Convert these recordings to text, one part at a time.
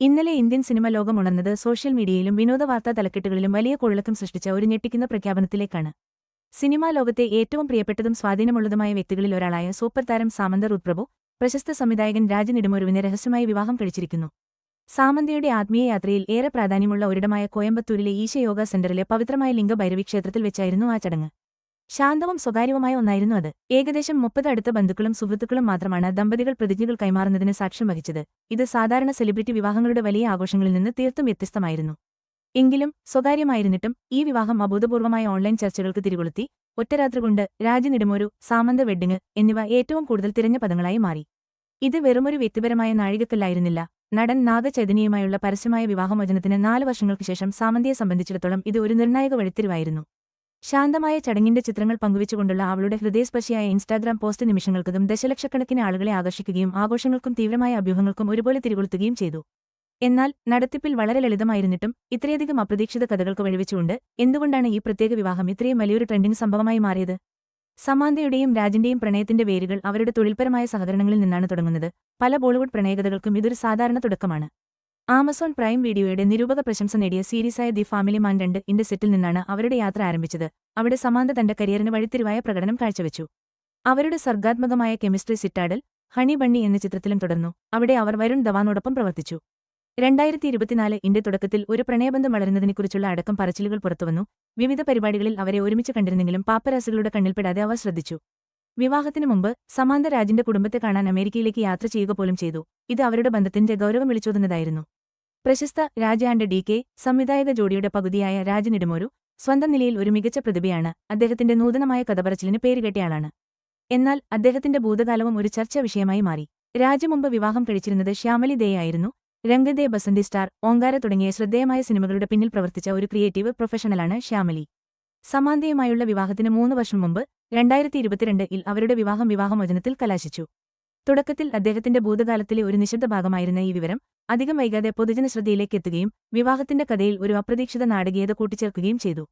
ഇന്നലെ Indian cinema ലോകം ഉണർന്നത് social മീഡിയയിലും വിനോദ വിനോദവാർത്താ തലക്കെട്ടുകളിലും വലിയ കൊള്ളക്കം സൃഷ്ടിച്ച ഒരു ഞെട്ടിക്കുന്ന പ്രഖ്യാപനത്തിലേക്കാണ്. സിനിമാ ലോകത്തെ ഏറ്റവും പ്രിയപ്പെട്ടതും സ്വാധീനമുള്ളതുമായ വ്യക്തികളിൽ ഒരാളായ സൂപ്പർ താരം സാമന്ത ഉത്പ്രഭു പ്രശസ്ത സംവിധായകൻ രാജ് രഹസ്യമായി വിവാഹം കഴിച്ചിരിക്കുന്നു. സാമന്തയുടെ ആത്മീയ യാത്രയിൽ ഏറെ പ്രാധാന്യമുള്ള ഒരിടമായ കോയമ്പത്തൂരിലെ ഈശയോഗ സെന്ററിലെ പവിത്രമായ ലിംഗഭൈരവി ക്ഷേത്രത്തിൽ വെച്ചായിരുന്നു ആ ചടങ്ങ്. ശാന്തവും സ്വകാര്യവുമായ ഒന്നായിരുന്നു അത്. ഏകദേശം മുപ്പത് അടുത്ത ബന്ധുക്കളും സുഹൃത്തുക്കളും മാത്രമാണ് ദമ്പതികൾ പ്രതിജ്ഞകൾ കൈമാറുന്നതിന് സാക്ഷ്യം വഹിച്ചത്. ഇത് സാധാരണ സെലിബ്രിറ്റി വിവാഹങ്ങളുടെ വലിയ ആഘോഷങ്ങളിൽ നിന്ന് തീർത്തും വ്യത്യസ്തമായിരുന്നു. എങ്കിലും സ്വകാര്യമായിരുന്നിട്ടും ഈ വിവാഹം അഭൂതപൂർവമായ ഓൺലൈൻ ചർച്ചകൾക്ക് തിരികൊളുത്തി ഒറ്റരാത്രികൊണ്ട് കൊണ്ട് സാമന്ത വെഡ്ഡിങ് എന്നിവ ഏറ്റവും കൂടുതൽ തിരഞ്ഞ പദങ്ങളായി മാറി. ഇത് വെറുമൊരു വ്യക്തിപരമായ നാഴികക്കല്ലായിരുന്നില്ല. നടൻ നാഗചൈതന്യയുമായുള്ള പരസ്യമായ വിവാഹമോചനത്തിന് നാല് വർഷങ്ങൾക്ക് ശേഷം സാമന്തിയെ സംബന്ധിച്ചിടത്തോളം ഇത് ഒരു നിർണായക വഴിത്തിരിവായിരുന്നു. ശാന്തമായ ചടങ്ങിന്റെ ചിത്രങ്ങൾ പങ്കുവച്ചുകൊണ്ടുള്ള അവളുടെ ഹൃദയസ്പർശിയായ ഇൻസ്റ്റാഗ്രാം പോസ്റ്റ് നിമിഷങ്ങൾക്കതും ദശലക്ഷക്കണക്കിന് ആളുകളെ ആകർഷിക്കുകയും ആഘോഷങ്ങൾക്കും തീവ്രമായ അഭ്യൂഹങ്ങൾക്കും ഒരുപോലെ തിരികൊളുത്തുകയും ചെയ്തു. എന്നാൽ നടത്തിപ്പിൽ വളരെ ലളിതമായിരുന്നിട്ടും ഇത്രയധികം അപ്രതീക്ഷിത കഥകൾക്ക് വഴിവെച്ചുകൊണ്ട് എന്തുകൊണ്ടാണ് ഈ പ്രത്യേക വിവാഹം ഇത്രയും വലിയൊരു ട്രെൻഡിംഗ് സംഭവമായി മാറിയത്? സമാന്തയുടെയും രാജിന്റെയും പ്രണയത്തിന്റെ വേരുകൾ അവരുടെ തൊഴിൽപരമായ സഹകരണങ്ങളിൽ നിന്നാണ് തുടങ്ങുന്നത്. പല ബോളിവുഡ് പ്രണയകഥകൾക്കും ഇതൊരു സാധാരണ തുടക്കമാണ്. ആമസോൺ പ്രൈം വീഡിയോയുടെ നിരൂപക പ്രശംസ നേടിയ സീരീസായ ദി ഫാമിലി മാൻ രണ്ട് ഇന്റെ സെറ്റിൽ നിന്നാണ് അവരുടെ യാത്ര ആരംഭിച്ചത്. അവിടെ സമാന്ത തന്റെ കരിയറിന് വഴിത്തിരിവായ പ്രകടനം കാഴ്ചവെച്ചു. അവരുടെ സർഗാത്മകമായ കെമിസ്ട്രി സിറ്റാഡൽ ഹണി ബണ്ണി എന്ന ചിത്രത്തിലും തുടർന്നു. അവിടെ അവർ വരുൺ ധവാനോടൊപ്പം പ്രവർത്തിച്ചു. രണ്ടായിരത്തി ഇരുപത്തിനാല് ഇന്റെ തുടക്കത്തിൽ ഒരു പ്രണയബന്ധം വളരുന്നതിനെക്കുറിച്ചുള്ള അടക്കം പറച്ചിലുകൾ പുറത്തുവന്നു. വിവിധ പരിപാടികളിൽ അവരെ ഒരുമിച്ച് കണ്ടിരുന്നെങ്കിലും പാപ്പരാസികളുടെ കണ്ണിൽപ്പെടാതെ അവർ ശ്രദ്ധിച്ചു. വിവാഹത്തിനു മുമ്പ് സമാന്ത രാജിന്റെ കുടുംബത്തെ കാണാൻ അമേരിക്കയിലേക്ക് യാത്ര ചെയ്യുക പോലും ചെയ്തു. ഇത് അവരുടെ ബന്ധത്തിന്റെ ഗൗരവം വിളിച്ചോതുന്നതായിരുന്നു. പ്രശസ്ത രാജ ആൻഡ് ഡി കെ സംവിധായക ജോഡിയുടെ പകുതിയായ രാജനിടുമൊരു നെടുമോരു സ്വന്തം നിലയിൽ ഒരു മികച്ച പ്രതിഭയാണ്. അദ്ദേഹത്തിന്റെ നൂതനമായ കഥപറച്ചിലിന് പേരുകെട്ടയാളാണ് എന്നാൽ അദ്ദേഹത്തിന്റെ ഭൂതകാലവും ഒരു ചർച്ചാ വിഷയമായി മാറി. രാജമുമ്പ് വിവാഹം കഴിച്ചിരുന്നത് ശ്യാമലി ദേ ആയിരുന്നു. രംഗദേ ബസന്തി സ്റ്റാർ ഓങ്കാര തുടങ്ങിയ ശ്രദ്ധേയമായ സിനിമകളുടെ പിന്നിൽ പ്രവർത്തിച്ച ഒരു ക്രിയേറ്റീവ് പ്രൊഫഷണലാണ് ശ്യാമലി. സമാന്തയുമായുള്ള വിവാഹത്തിന് മൂന്ന് വർഷം മുമ്പ് രണ്ടായിരത്തി ഇരുപത്തിരണ്ടിൽ അവരുടെ വിവാഹം വിവാഹമോചനത്തിൽ കലാശിച്ചു. തുടക്കത്തിൽ അദ്ദേഹത്തിന്റെ ഭൂതകാലത്തിലെ ഒരു നിശബ്ദ ഭാഗമായിരുന്ന ഈ വിവരം അധികം വൈകാതെ പൊതുജന ശ്രദ്ധയിലേക്ക് എത്തുകയും വിവാഹത്തിന്റെ കഥയിൽ ഒരു അപ്രതീക്ഷിത നാടകീയത കൂട്ടിച്ചേർക്കുകയും ചെയ്തു.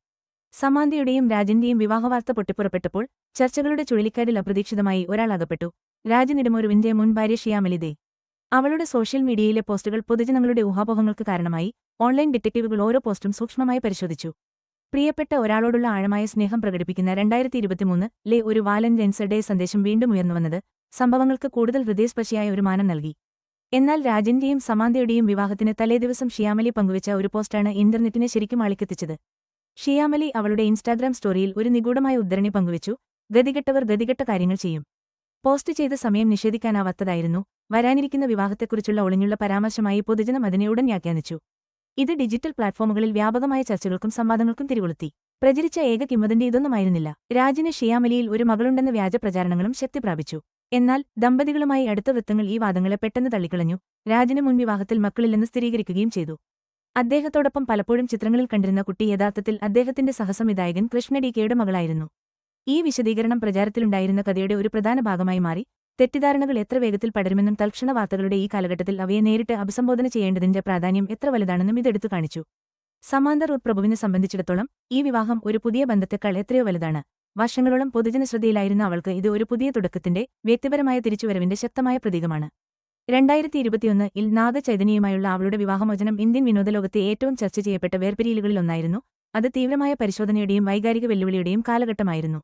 സമാന്തയുടെയും രാജന്റെയും വിവാഹവാർത്ത പൊട്ടിപ്പുറപ്പെട്ടപ്പോൾ ചർച്ചകളുടെ ചുഴലിക്കാരിൽ അപ്രതീക്ഷിതമായി ഒരാൾ അകപ്പെട്ടു രാജനിടമൊരുവിന്റെ മുൻ ഭാര്യ ഷിയാമലിദേ അവളുടെ സോഷ്യൽ മീഡിയയിലെ പോസ്റ്റുകൾ പൊതുജനങ്ങളുടെ ഊഹാപോഹങ്ങൾക്ക് കാരണമായി ഓൺലൈൻ ഡിറ്റക്റ്റീവുകൾ ഓരോ പോസ്റ്റും സൂക്ഷ്മമായി പരിശോധിച്ചു. പ്രിയപ്പെട്ട ഒരാളോടുള്ള ആഴമായ സ്നേഹം പ്രകടിപ്പിക്കുന്ന രണ്ടായിരത്തി ഇരുപത്തിമൂന്ന് ലെ ഒരു വാലന്റൈൻസ് ഡേ സന്ദേശം വീണ്ടും ഉയർന്നുവന്നത് സംഭവങ്ങൾക്ക് കൂടുതൽ ഹൃദയസ്പർശിയായ ഒരു മാനം നൽകി. എന്നാൽ രാജന്റെയും സമാന്തയുടെയും വിവാഹത്തിന് തലേദിവസം ഷിയാമലി പങ്കുവച്ച ഒരു പോസ്റ്റാണ് ഇന്റർനെറ്റിനെ ശരിക്കും ആളിക്കെത്തിച്ചത്. ഷിയാമലി അവളുടെ ഇൻസ്റ്റാഗ്രാം സ്റ്റോറിയിൽ ഒരു നിഗൂഢമായ ഉദ്ധരണി പങ്കുവച്ചു ഗതികെട്ടവർ ഗതികെട്ട കാര്യങ്ങൾ ചെയ്യും. പോസ്റ്റ് ചെയ്ത സമയം നിഷേധിക്കാനാവാത്തതായിരുന്നു വരാനിരിക്കുന്ന വിവാഹത്തെക്കുറിച്ചുള്ള ഒളിഞ്ഞുള്ള പരാമർശമായി പൊതുജനം അതിനെ ഉടൻ വ്യാഖ്യാനിച്ചു. ഇത് ഡിജിറ്റൽ പ്ലാറ്റ്ഫോമുകളിൽ വ്യാപകമായ ചർച്ചകൾക്കും സംവാദങ്ങൾക്കും തിരികൊളുത്തി. പ്രചരിച്ച ഏക കിമ്മതിന്റെ ഇതൊന്നുമായിരുന്നില്ല രാജിന് ഷിയാമലിയിൽ ഒരു മകളുണ്ടെന്ന വ്യാജ പ്രചാരണങ്ങളും ശക്തി പ്രാപിച്ചു. എന്നാൽ ദമ്പതികളുമായി അടുത്ത വൃത്തങ്ങൾ ഈ വാദങ്ങളെ പെട്ടെന്ന് തള്ളിക്കളഞ്ഞു. രാജിന് മുൻ വിവാഹത്തിൽ മക്കളില്ലെന്ന് സ്ഥിരീകരിക്കുകയും ചെയ്തു. അദ്ദേഹത്തോടൊപ്പം പലപ്പോഴും ചിത്രങ്ങളിൽ കണ്ടിരുന്ന കുട്ടി യഥാർത്ഥത്തിൽ അദ്ദേഹത്തിന്റെ സഹസംവിധായകൻ കൃഷ്ണ ഡി കെയുടെ മകളായിരുന്നു. ഈ വിശദീകരണം പ്രചാരത്തിലുണ്ടായിരുന്ന കഥയുടെ ഒരു പ്രധാന ഭാഗമായി മാറി. തെറ്റിദ്ധാരണകൾ എത്ര വേഗത്തിൽ പടരുമെന്നും തൽക്ഷണ വാർത്തകളുടെ ഈ കാലഘട്ടത്തിൽ അവയെ നേരിട്ട് അഭിസംബോധന ചെയ്യേണ്ടതിന്റെ പ്രാധാന്യം എത്ര വലുതാണെന്നും ഇതെടുത്തു കാണിച്ചു. സമാന്തർ പ്രഭുവിനെ സംബന്ധിച്ചിടത്തോളം ഈ വിവാഹം ഒരു പുതിയ ബന്ധത്തെക്കാൾ എത്രയോ വലുതാണ്. വർഷങ്ങളോളം പൊതുജന ശ്രദ്ധയിലായിരുന്ന അവൾക്ക് ഇത് ഒരു പുതിയ തുടക്കത്തിന്റെ വ്യക്തിപരമായ തിരിച്ചുവരവിന്റെ ശക്തമായ പ്രതീകമാണ്. രണ്ടായിരത്തി ഇരുപത്തിയൊന്ന് ഇൽ നാഗചൈതന്യയുമായുള്ള അവളുടെ വിവാഹമോചനം ഇന്ത്യൻ വിനോദലോകത്തെ ഏറ്റവും ചർച്ച ചെയ്യപ്പെട്ട വേർപിരിയലുകളിലൊന്നായിരുന്നു അത് തീവ്രമായ പരിശോധനയുടെയും വൈകാരിക വെല്ലുവിളിയുടെയും കാലഘട്ടമായിരുന്നു.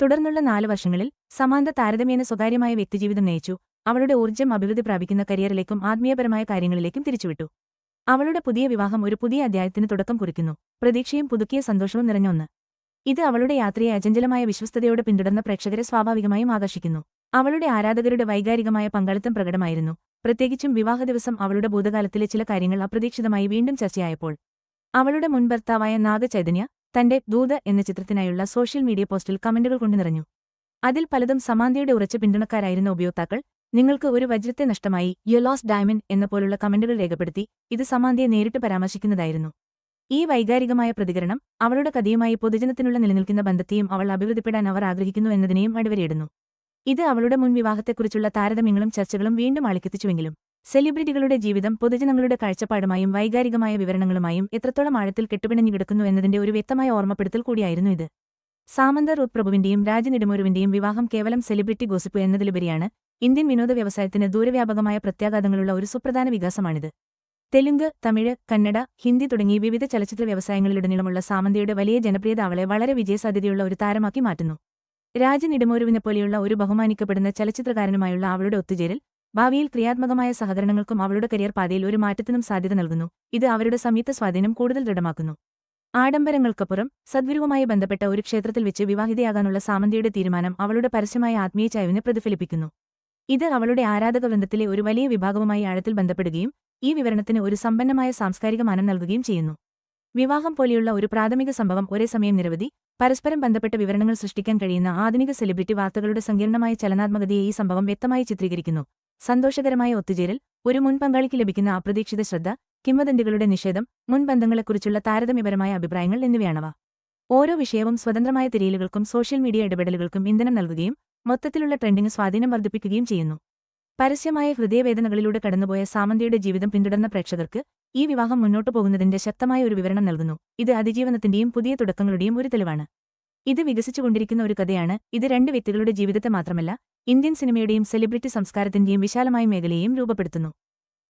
തുടർന്നുള്ള നാല് വർഷങ്ങളിൽ സമാന്ത താരതമ്യേന സ്വകാര്യമായ വ്യക്തിജീവിതം നയിച്ചു. അവളുടെ ഊർജം അഭിവൃദ്ധി പ്രാപിക്കുന്ന കരിയറിലേക്കും ആത്മീയപരമായ കാര്യങ്ങളിലേക്കും തിരിച്ചുവിട്ടു. അവളുടെ പുതിയ വിവാഹം ഒരു പുതിയ അധ്യായത്തിന് തുടക്കം കുറിക്കുന്നു. പ്രതീക്ഷയും പുതുക്കിയ സന്തോഷവും നിറഞ്ഞ ഒന്ന്. ഇത് അവളുടെ യാത്രയെ അചഞ്ചലമായ വിശ്വസ്തയോടെ പിന്തുടർന്ന പ്രേക്ഷകരെ സ്വാഭാവികമായും ആകർഷിക്കുന്നു. അവളുടെ ആരാധകരുടെ വൈകാരികമായ പങ്കാളിത്തം പ്രകടമായിരുന്നു. പ്രത്യേകിച്ചും വിവാഹ ദിവസം അവളുടെ ഭൂതകാലത്തിലെ ചില കാര്യങ്ങൾ അപ്രതീക്ഷിതമായി വീണ്ടും ചർച്ചയായപ്പോൾ. അവളുടെ മുൻ ഭർത്താവായ നാഗചൈതന്യ തന്റെ ദൂത എന്ന ചിത്രത്തിനായുള്ള സോഷ്യൽ മീഡിയ പോസ്റ്റിൽ കമന്റുകൾ കൊണ്ടു നിറഞ്ഞു അതിൽ പലതും സമാന്തയുടെ ഉറച്ച പിന്തുണക്കാരായിരുന്ന ഉപയോക്താക്കൾ നിങ്ങൾക്ക് ഒരു വജ്രത്തെ നഷ്ടമായി യു ലോസ് ഡയമണ്ട് എന്ന പോലുള്ള കമന്റുകൾ രേഖപ്പെടുത്തി ഇത് സമാന്തയെ നേരിട്ട് പരാമർശിക്കുന്നതായിരുന്നു. ഈ വൈകാരികമായ പ്രതികരണം അവളുടെ കഥയുമായി പൊതുജനത്തിനുള്ള നിലനിൽക്കുന്ന ബന്ധത്തെയും അവൾ അഭിവൃദ്ധിപ്പെടാൻ അവർ ആഗ്രഹിക്കുന്നു എന്നതിനെയും അടിവരയിടുന്നു. ഇത് അവളുടെ മുൻ വിവാഹത്തെക്കുറിച്ചുള്ള താരതമ്യങ്ങളും ചർച്ചകളും വീണ്ടും ആളിക്കെത്തിച്ചുവെങ്കിലും സെലിബ്രിറ്റികളുടെ ജീവിതം പൊതുജനങ്ങളുടെ കാഴ്ചപ്പാടുമായും വൈകാരികമായ വിവരണങ്ങളുമായും എത്രത്തോളം ആഴത്തിൽ കെട്ടുപിണഞ്ഞു കിടക്കുന്നു എന്നതിന്റെ ഒരു വ്യക്തമായ ഓർമ്മപ്പെടുത്തൽ കൂടിയായിരുന്നു ഇത്. സാമന്ത ഉത്പ്രഭുവിന്റെയും പ്രഭുവിന്റെയും രാജനിടമൊരുവിന്റെയും വിവാഹം കേവലം സെലിബ്രിറ്റി ഗോസിപ്പ് എന്നതിലുപരിയാണ്. ഇന്ത്യൻ വിനോദ വ്യവസായത്തിന് ദൂരവ്യാപകമായ പ്രത്യാഘാതങ്ങളുള്ള ഒരു സുപ്രധാന വികാസമാണിത്. തെലുങ്ക് തമിഴ് കന്നഡ ഹിന്ദി തുടങ്ങി വിവിധ ചലച്ചിത്ര വ്യവസായങ്ങളിലുടനീളമുള്ള സാമന്തയുടെ വലിയ ജനപ്രിയത അവളെ വളരെ വിജയസാധ്യതയുള്ള ഒരു താരമാക്കി മാറ്റുന്നു. രാജൻ ഇടമോരുവിനെപ്പോലെയുള്ള ഒരു ബഹുമാനിക്കപ്പെടുന്ന ചലച്ചിത്രകാരനുമായുള്ള അവളുടെ ഒത്തുചേരൽ ഭാവിയിൽ ക്രിയാത്മകമായ സഹകരണങ്ങൾക്കും അവളുടെ കരിയർ പാതയിൽ ഒരു മാറ്റത്തിനും സാധ്യത നൽകുന്നു. ഇത് അവരുടെ സംയുക്ത സ്വാധീനം കൂടുതൽ ദൃഢമാക്കുന്നു. ആഡംബരങ്ങൾക്കപ്പുറം സദ്ഗുരുവുമായി ബന്ധപ്പെട്ട ഒരു ക്ഷേത്രത്തിൽ വെച്ച് വിവാഹിതയാകാനുള്ള സാമന്തിയുടെ തീരുമാനം അവളുടെ പരസ്യമായ ആത്മീയ ചായവിനെ പ്രതിഫലിപ്പിക്കുന്നു. ഇത് അവളുടെ ആരാധകവൃന്ദത്തിലെ ഒരു വലിയ വിഭാഗവുമായി ആഴത്തിൽ ബന്ധപ്പെടുകയും ഈ വിവരണത്തിന് ഒരു സമ്പന്നമായ സാംസ്കാരിക മാനം നൽകുകയും ചെയ്യുന്നു. വിവാഹം പോലെയുള്ള ഒരു പ്രാഥമിക സംഭവം ഒരേ സമയം നിരവധി പരസ്പരം ബന്ധപ്പെട്ട വിവരണങ്ങൾ സൃഷ്ടിക്കാൻ കഴിയുന്ന ആധുനിക സെലിബ്രിറ്റി വാർത്തകളുടെ സങ്കീർണമായ ചലനാത്മകതയെ ഈ സംഭവം വ്യക്തമായി ചിത്രീകരിക്കുന്നു. സന്തോഷകരമായ ഒത്തുചേരൽ ഒരു മുൻ പങ്കാളിക്ക് ലഭിക്കുന്ന അപ്രതീക്ഷിത ശ്രദ്ധ കിംവദന്തികളുടെ നിഷേധം മുൻബന്ധങ്ങളെക്കുറിച്ചുള്ള താരതമ്യപരമായ അഭിപ്രായങ്ങൾ എന്നിവയാണവ. ഓരോ വിഷയവും സ്വതന്ത്രമായ തിരയലുകൾക്കും സോഷ്യൽ മീഡിയ ഇടപെടലുകൾക്കും ഇന്ധനം നൽകുകയും മൊത്തത്തിലുള്ള ട്രെൻഡിംഗ് സ്വാധീനം വർദ്ധിപ്പിക്കുകയും ചെയ്യുന്നു. പരസ്യമായ ഹൃദയവേദനകളിലൂടെ കടന്നുപോയ സാമന്തയുടെ ജീവിതം പിന്തുടർന്ന പ്രേക്ഷകർക്ക് ഈ വിവാഹം മുന്നോട്ടു പോകുന്നതിന്റെ ശക്തമായ ഒരു വിവരണം നൽകുന്നു. ഇത് അതിജീവനത്തിന്റെയും പുതിയ തുടക്കങ്ങളുടെയും ഒരു തെളിവാണ്. ഇത് വികസിച്ചുകൊണ്ടിരിക്കുന്ന ഒരു കഥയാണ്. ഇത് രണ്ട് വ്യക്തികളുടെ ജീവിതത്തെ മാത്രമല്ല ഇന്ത്യൻ സിനിമയുടെയും സെലിബ്രിറ്റി സംസ്കാരത്തിന്റെയും വിശാലമായ മേഖലയെയും രൂപപ്പെടുത്തുന്നു.